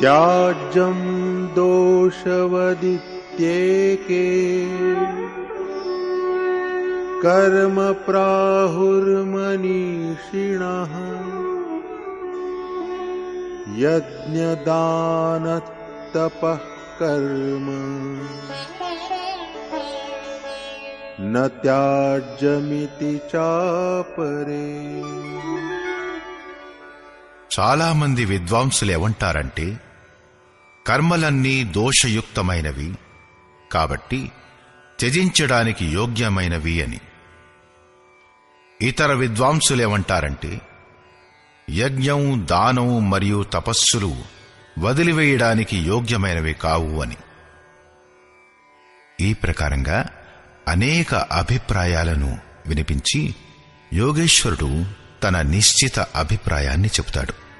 त्याज्यं दोषवदित्येके कर्म प्राहुर्मनीषिणः यज्ञदानतपः कर्म न त्याज्यमिति चापरे చాలా మంది విద్వాంసులు ఏమంటారంటే కర్మలన్నీ దోషయుక్తమైనవి కాబట్టి త్యజించడానికి యోగ్యమైనవి అని. ఇతర విద్వాంసులేమంటారంటే యజ్ఞం దానం మరియు తపస్సులు వదిలివేయడానికి యోగ్యమైనవి కావు అని. ఈ ప్రకారంగా అనేక అభిప్రాయాలను వినిపించి యోగేశ్వరుడు తన నిశ్చిత అభిప్రాయాన్ని చెబుతాడు.